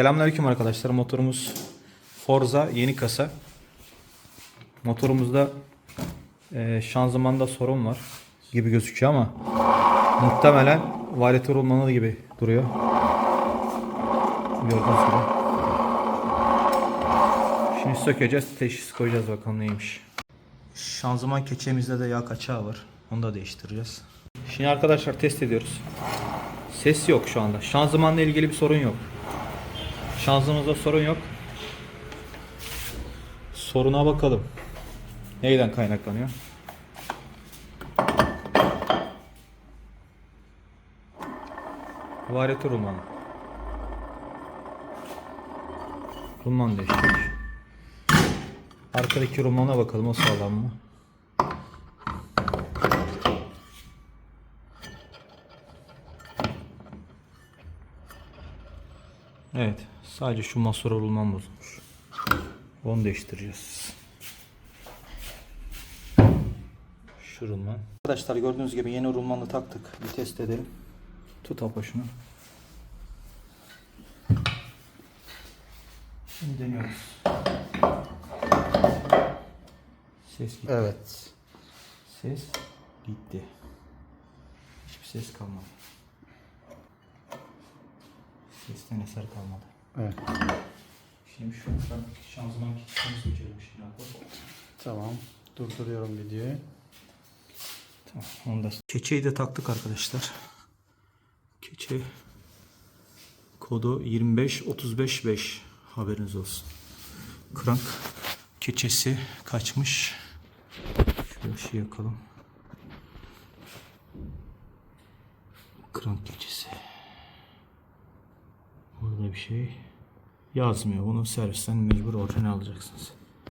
Selamünaleyküm arkadaşlar. Motorumuz Forza yeni kasa. Motorumuzda e, şanzımanda sorun var gibi gözüküyor ama muhtemelen varyatör olmalı gibi duruyor. Gördüğünüz gibi. Şimdi sökeceğiz, teşhis koyacağız bakalım neymiş. Şanzıman keçemizde de yağ kaçağı var. Onu da değiştireceğiz. Şimdi arkadaşlar test ediyoruz. Ses yok şu anda. Şanzımanla ilgili bir sorun yok. Şanzımızda sorun yok. Soruna bakalım. Neyden kaynaklanıyor? Varyatör rulmanı. Rulman değiştirmiş. Arkadaki rulmana bakalım o sağlam mı? Evet. Sadece şu masora rulman bozulmuş. Onu değiştireceğiz. Şu rulman. Arkadaşlar gördüğünüz gibi yeni rulmanı taktık. Bir test edelim. Tut apa şunu. Şimdi deniyoruz. Ses gitti. Evet. Ses gitti. Hiçbir ses kalmadı. Sesten eser kalmadı. Evet. Şimdi şu ben şanzıman kitlesini söyleyeceğim şimdi. Tamam. Durduruyorum videoyu. Tamam onu da. Keçeyi de taktık arkadaşlar. Keçe kodu 25355 haberiniz olsun. Krank keçesi kaçmış. Şöyle şey yakalım. Krank keçesi. Bir şey yazmıyor. Bunu servisten mecbur orijinal alacaksınız.